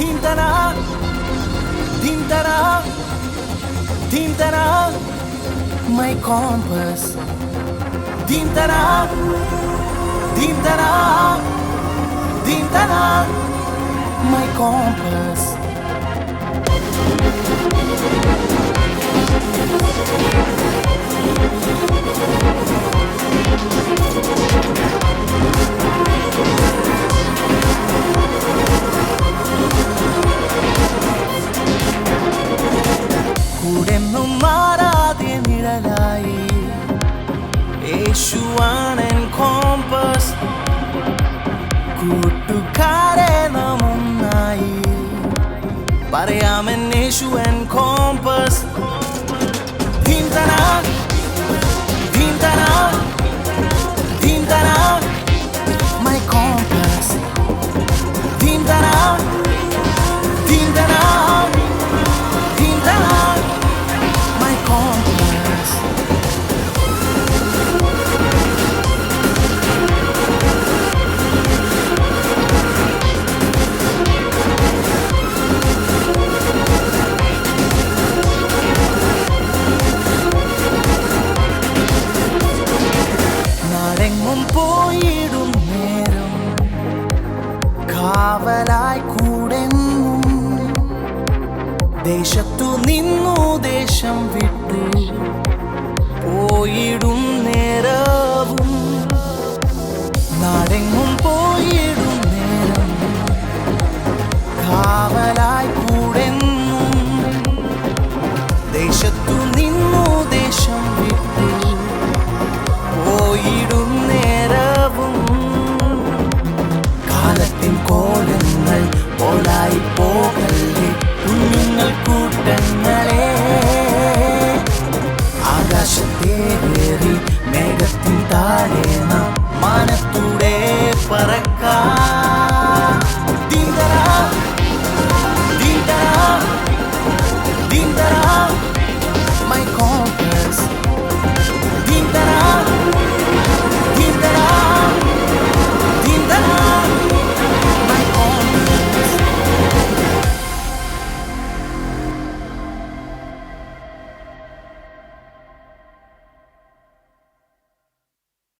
Tintana, Tintana, Tintana, my compass. Tintana, Tintana, Tintana, my compass. Thank you. കൂടെന്നും മാറാതെ നിഴലായി. യേശുവാണൻ കോമ്പസ്. കൂട്ടുകാരെ നാം ഒന്നായി. പറയാമൻ യേശുവൻ കോമ്പസ്. കാവലായി കൂടെങ്ങും ദേശത്തു നിന്നു ദേശം വിട്ട് പോയിടും നേരവും. നാടെങ്ങും പോയിടും നേരം. കാവലായി കൂടെങ്ങും ദേശത്തു നിന്നു ദേശം വിട്ടു തേറി മേഘത്തിൻ താഴേ